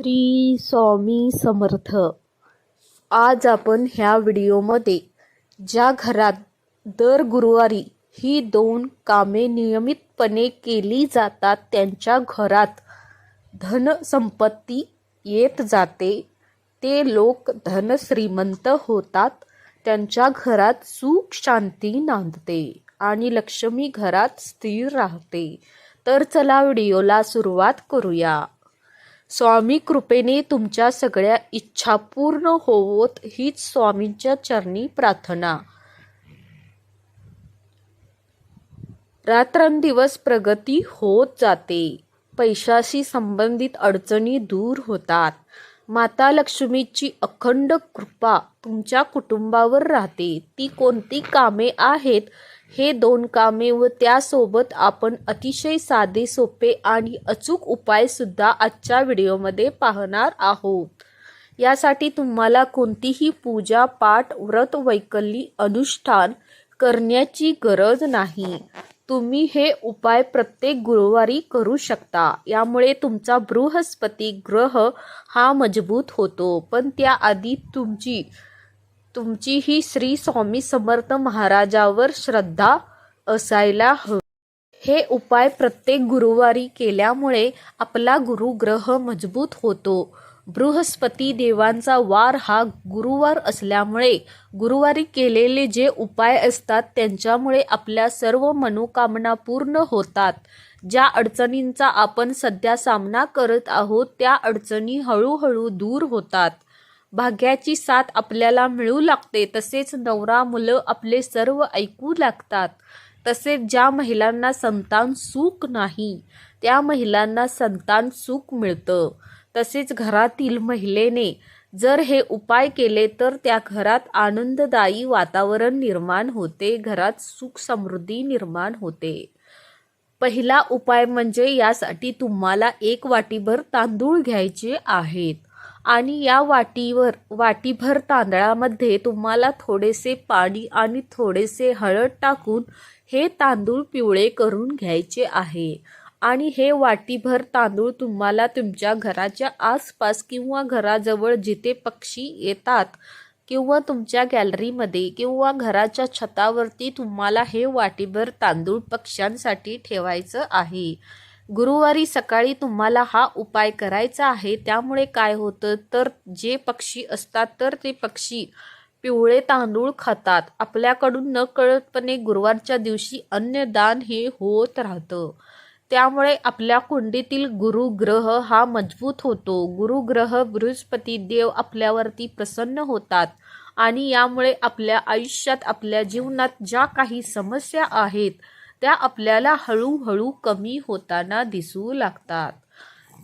श्री स्वामी समर्थ. आज आपण ह्या व्हिडिओमध्ये ज्या घरात दर गुरुवारी ही दोन कामे नियमितपणे केली जातात त्यांच्या घरात धनसंपत्ती येत जाते. ते लोक धनश्रीमंत होतात त्यांच्या घरात सुख शांती नांदते आणि लक्ष्मी घरात स्थिर राहते. तर चला व्हिडिओला सुरुवात करूया. स्वामी कृपेने तुमच्या सगळ्या इच्छा पूर्ण होवोत हीच स्वामींच्या चरणी प्रार्थना. रात्रंदिवस प्रगती होत जाते. पैशाशी संबंधित अडचणी दूर होतात. माता लक्ष्मीची अखंड कृपा तुमच्या कुटुंबावर राहते. ती कोणती कामे आहेत हे दोन कामे व त्यासोबत आपण अतिशय साधे सोपे आणि अचूक उपाय सुद्धा आजच्या व्हिडिओमध्ये पाहणार आहोत. यासाठी तुम्हाला कोणतीही पूजा पाठ व्रत वैकल्य अनुष्ठान करण्याची गरज नाही. तुम्ही हे उपाय प्रत्येक गुरुवारी करू शकता. यामुळे तुमचा बृहस्पती ग्रह हा मजबूत होतो. पण त्याआधी तुमची तुमची ही श्री स्वामी समर्थ महाराजावर श्रद्धा असायला हवी. हे उपाय प्रत्येक गुरुवारी केल्यामुळे आपला गुरुग्रह मजबूत होतो. बृहस्पती देवांचा वार हा गुरुवार असल्यामुळे गुरुवारी केलेले जे उपाय असतात त्यांच्यामुळे आपल्या सर्व मनोकामना पूर्ण होतात. ज्या अडचणींचा आपण सध्या सामना करत आहोत त्या अडचणी हळूहळू दूर होतात. भाग्याची साथ आपल्याला मिळू लागते. तसेच नवरा मुलं आपले सर्व ऐकू लागतात. तसेच ज्या महिलांना संतान सुख नाही त्या महिलांना संतान सुख मिळतं. तसेच घरातील महिलेने जर हे उपाय केले तर त्या घरात आनंददायी वातावरण निर्माण होते घरात सुख समृद्धी निर्माण होते. पहिला उपाय म्हणजे यासाठी तुम्हाला एक वाटीभर तांदूळ घ्यायचे आहेत. आणि या वाटीवर वाटीभर तांदळामध्ये तुम्हाला थोडेसे पाणी आणि थोडेसे हळद टाकून हे तांदूळ पिवळे करून घ्यायचे आहे. आणि हे वाटीभर तांदूळ तुम्हाला तुमच्या घराच्या आसपास किंवा घराजवळ जिथे पक्षी येतात किंवा तुमच्या गॅलरीमध्ये किंवा घराच्या छतावरती तुम्हाला हे वाटीभर तांदूळ पक्ष्यांसाठी ठेवायचं आहे. गुरुवारी सकाळी तुम्हाला हा उपाय करायचा आहे. त्यामुळे काय होतं? तर जे पक्षी असतात तर ते पक्षी पिवळे तांदूळ खातात. आपल्याकडून न कळतपणे गुरुवारच्या दिवशी अन्नदान हे होत राहतं. त्यामुळे आपल्या कुंडीतील गुरुग्रह हा मजबूत होतो. गुरुग्रह बृहस्पती देव आपल्यावरती प्रसन्न होतात आणि यामुळे आपल्या आयुष्यात आपल्या जीवनात ज्या काही समस्या आहेत त्या आपल्याला हळूहळू कमी होताना दिसू लागतात.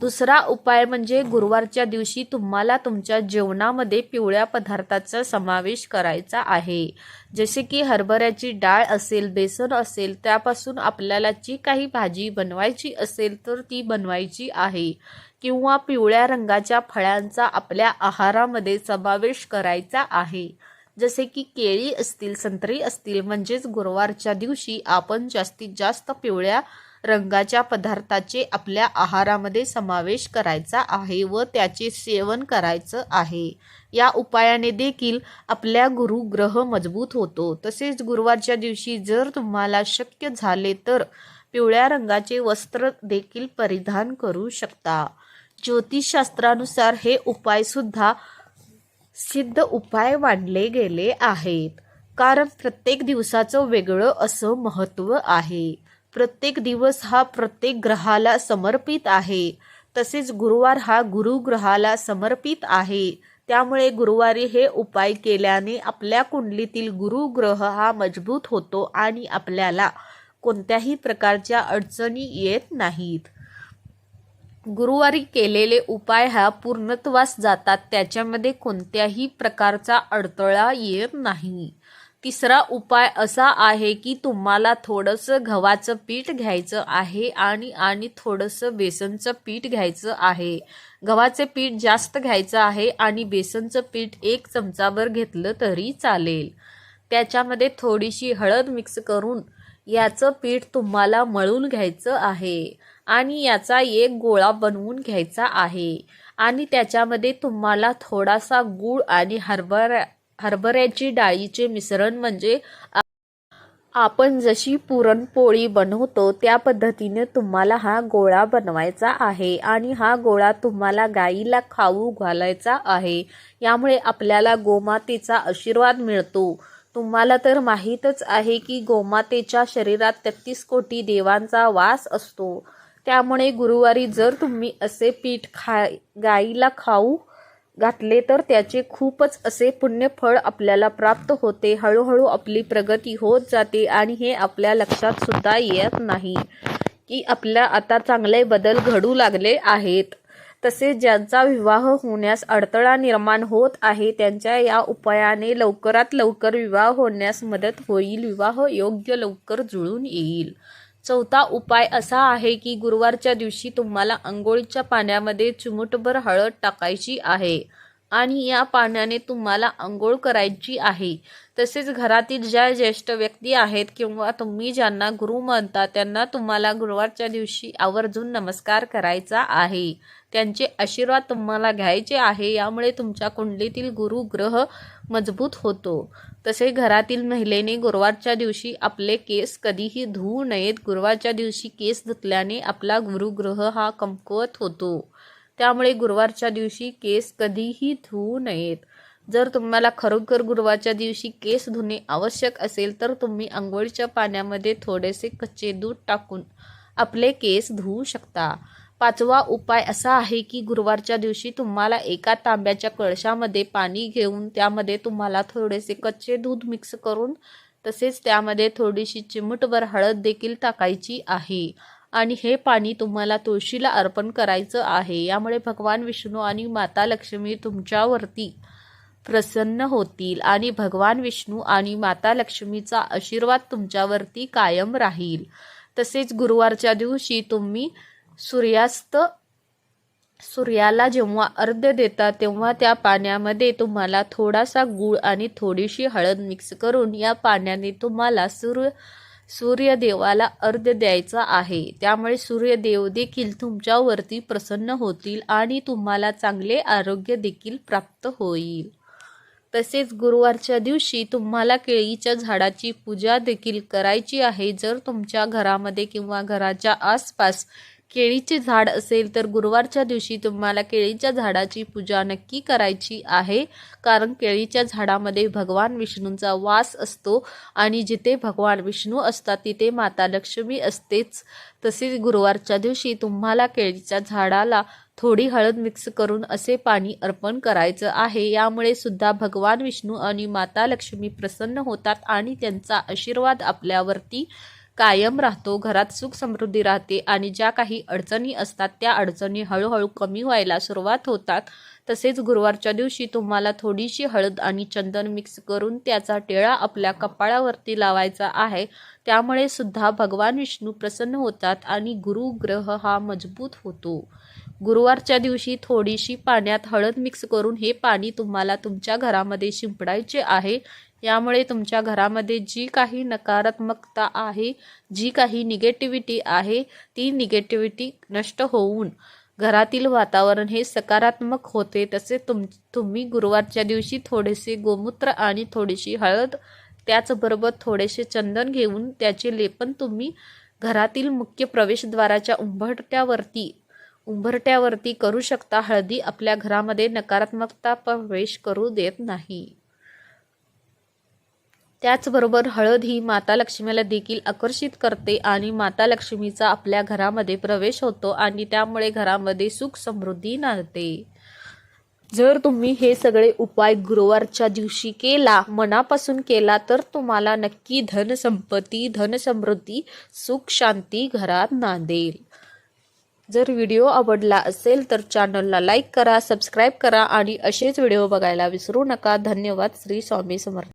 दुसरा उपाय म्हणजे गुरुवारच्या दिवशी तुम्हाला तुमच्या जेवणामध्ये पिवळ्या पदार्थाचा समावेश करायचा आहे. जसे की हरभऱ्याची डाळ असेल बेसन असेल त्यापासून आपल्याला जी काही भाजी बनवायची असेल तर ती बनवायची आहे. किंवा पिवळ्या रंगाच्या फळांचा आपल्या आहारामध्ये समावेश करायचा आहे. जसे की केळी असतील संत्री असतील म्हणजेच गुरुवारच्या दिवशी आपण जास्तीत जास्त पिवळ्या रंगाच्या पदार्थाचे आपल्या आहारामध्ये समावेश करायचा आहे व त्याचे सेवन करायचं आहे. या उपायाने देखील आपल्या गुरुग्रह मजबूत होतो. तसेच गुरुवारच्या दिवशी जर तुम्हाला शक्य झाले तर पिवळ्या रंगाचे वस्त्र देखील परिधान करू शकता. ज्योतिषशास्त्रानुसार हे उपायसुद्धा सिद्ध उपाय मांडले गेले आहेत. कारण प्रत्येक दिवसाचं वेगळं असं महत्त्व आहे. प्रत्येक दिवस हा प्रत्येक ग्रहाला समर्पित आहे. तसेच गुरुवार हा गुरुग्रहाला समर्पित आहे. त्यामुळे गुरुवारी हे उपाय केल्याने आपल्या कुंडलीतील गुरुग्रह हा मजबूत होतो आणि आपल्याला कोणत्याही प्रकारच्या अडचणी येत नाहीत. गुरुवारी केलेले उपाय हा पूर्णत्वास जातात. त्याच्यामध्ये कोणत्याही प्रकारचा अडथळा येत नाही. तिसरा उपाय असा आहे की तुम्हाला थोडंसं गव्हाचं पीठ घ्यायचं आहे आणि आणि थोडंसं बेसनचं पीठ घ्यायचं आहे. गव्हाचे पीठ जास्त घ्यायचं आहे आणि बेसनचं पीठ एक चमचाभर घेतलं तरी चालेल. त्याच्यामध्ये थोडीशी हळद मिक्स करून याचं पीठ तुम्हाला मळून घ्यायचं आहे. आणि याचा एक गोळा बनवून घ्यायचा आहे. आणि त्याच्यामध्ये तुम्हाला थोडासा गूळ आणि हरभरा हरभऱ्याची डाळीचे मिश्रण म्हणजे आपण जशी पुरणपोळी बनवतो त्या पद्धतीने तुम्हाला हा गोळा बनवायचा आहे. आणि हा गोळा तुम्हाला गाईला खाऊ घालायचा आहे. यामुळे आपल्याला गोमातेचा आशीर्वाद मिळतो. तुम्हाला तर माहीतच आहे की गोमातेच्या शरीरात तेहतीस कोटी देवांचा वास असतो. त्यामुळे गुरुवारी जर तुम्ही असे पीठ खा गाईला खाऊ घातले तर त्याचे खूपच असे पुण्यफळ आपल्याला प्राप्त होते. हळूहळू आपली प्रगती होत जाते आणि हे आपल्या लक्षात सुद्धा येत नाही की आपल्या आता चांगले बदल घडू लागले आहेत. तसेच ज्यांचा विवाह होण्यास अडथळा निर्माण होत आहे त्यांच्या या उपायाने लवकरात लवकर विवाह होण्यास मदत होईल. विवाह योग्य लवकर जुळून येईल. चौथा उपाय असा आहे की गुरुवारच्या दिवशी तुम्हाला आंघोळीच्या पाण्यामध्ये चिमूटभर हळद टाकायची आहे आणि या पाण्याने तुम्हाला आंघोळ करायची आहे. तसेच घरातील ज्या ज्येष्ठ व्यक्ती आहेत किंवा तुम्ही ज्यांना गुरु मानता त्यांना तुम्हाला गुरुवारच्या दिवशी आवर्जून नमस्कार करायचा आहे. त्यांचे आशीर्वाद तुम्हाला घ्यायचे आहे यामुळे तुमच्या कुंडलीतील गुरु ग्रह मजबूत होतो. तसे घरातील महिलेने गुरुवारच्या दिवशी आपले केस कधीही धुवू नयेत. गुरुवारच्या दिवशी केस धुतल्याने आपला गुरुग्रह हा कमकुवत होतो. त्यामुळे गुरुवारच्या दिवशी केस कधीही धुवू नयेत. जर तुम्हाला खरोखर गुरुवारच्या दिवशी केस धुणे आवश्यक असेल तर तुम्ही आंघोळीच्या पाण्यामध्ये थोडेसे कच्चे दूध टाकून आपले केस धुवू शकता. पाचवा उपाय असा आहे की गुरुवारच्या दिवशी तुम्हाला एका तांब्याच्या कळशामध्ये पाणी घेऊन त्यामध्ये तुम्हाला थोडेसे कच्चे दूध मिक्स करून तसेच त्यामध्ये थोडीशी चिमूटभर हळद देखील टाकायची आहे. आणि हे पाणी तुम्हाला तुळशीला अर्पण करायचं आहे. यामुळे भगवान विष्णू आणि माता लक्ष्मी तुमच्यावरती प्रसन्न होतील आणि भगवान विष्णू आणि माता लक्ष्मीचा आशीर्वाद तुमच्यावरती कायम राहील. तसेच गुरुवारच्या दिवशी तुम्ही सूर्यास्त सूर्याला जेव्हा अर्ध्य देता तेव्हा त्या पाण्यामध्ये तुम्हाला थोडासा गूळ आणि थोडीशी हळद मिक्स करून या पाण्याने तुम्हाला सूर्य सूर्यदेवाला अर्ध्य द्यायचा आहे. त्यामुळे सूर्यदेव देखील तुमच्यावरती प्रसन्न होतील आणि तुम्हाला चांगले आरोग्य देखील प्राप्त होईल. तसेच गुरुवारच्या दिवशी तुम्हाला केळीच्या झाडाची पूजा देखील करायची आहे. जर तुमच्या घरामध्ये किंवा घराच्या आसपास केळीचे झाड असेल तर गुरुवारच्या दिवशी तुम्हाला केळीच्या झाडाची पूजा नक्की करायची आहे. कारण केळीच्या झाडामध्ये भगवान विष्णूंचा वास असतो आणि जिथे भगवान विष्णू असतात तिथे माता लक्ष्मी असतेच. तसेच गुरुवारच्या दिवशी तुम्हाला केळीच्या झाडाला थोडी हळद मिक्स करून असे पाणी अर्पण करायचं आहे. यामुळे सुद्धा भगवान विष्णू आणि माता लक्ष्मी प्रसन्न होतात आणि त्यांचा आशीर्वाद आपल्यावरती कायम राहतो घरात सुख समृद्धी राहते आणि ज्या काही अडचणी असतात त्या अडचणी हळूहळू कमी व्हायला सुरुवात होतात. तसेच गुरुवारच्या दिवशी तुम्हाला थोडीशी हळद आणि चंदन मिक्स करून त्याचा टिळा आपल्या कपाळावरती लावायचा आहे. त्यामुळे सुद्धा भगवान विष्णू प्रसन्न होतात आणि गुरुग्रह हा मजबूत होतो. गुरुवारच्या दिवशी थोडीशी पाण्यात हळद मिक्स करून हे पाणी तुम्हाला तुमच्या घरामध्ये शिंपडायचे आहे. यामुळे तुमच्या घरामध्ये जी काही नकारात्मकता आहे जी काही निगेटिव्हिटी आहे ती निगेटिव्हिटी नष्ट होऊन घरातील वातावरण हे सकारात्मक होते. तसे तुम तुम्ही गुरुवारच्या दिवशी थोडेसे गोमूत्र आणि थोडीशी हळद त्याचबरोबर थोडेसे चंदन घेऊन त्याचे लेपन तुम्ही घरातील मुख्य प्रवेशद्वाराच्या उंबरट्यावरती उंबरट्यावरती करू शकता. हळदी आपल्या घरामध्ये नकारात्मकता प्रवेश करू देत नाही. त्याचबरोबर हळद ही माता लक्ष्मीला देखील आकर्षित करते आणि माता लक्ष्मीचा आपल्या घरामध्ये प्रवेश होतो आणि त्यामुळे घरामध्ये सुख समृद्धी नांदते. जर तुम्ही हे सगळे उपाय गुरुवारच्या दिवशी केला मनापासून केला तर तुम्हाला नक्की धनसंपत्ती धनसमृद्धी सुख शांती घरात नांदेल. जर व्हिडिओ आवडला असेल तर चॅनलला लाईक करा सबस्क्राईब करा आणि असेच व्हिडिओ बघायला विसरू नका. धन्यवाद. श्री स्वामी समर्थ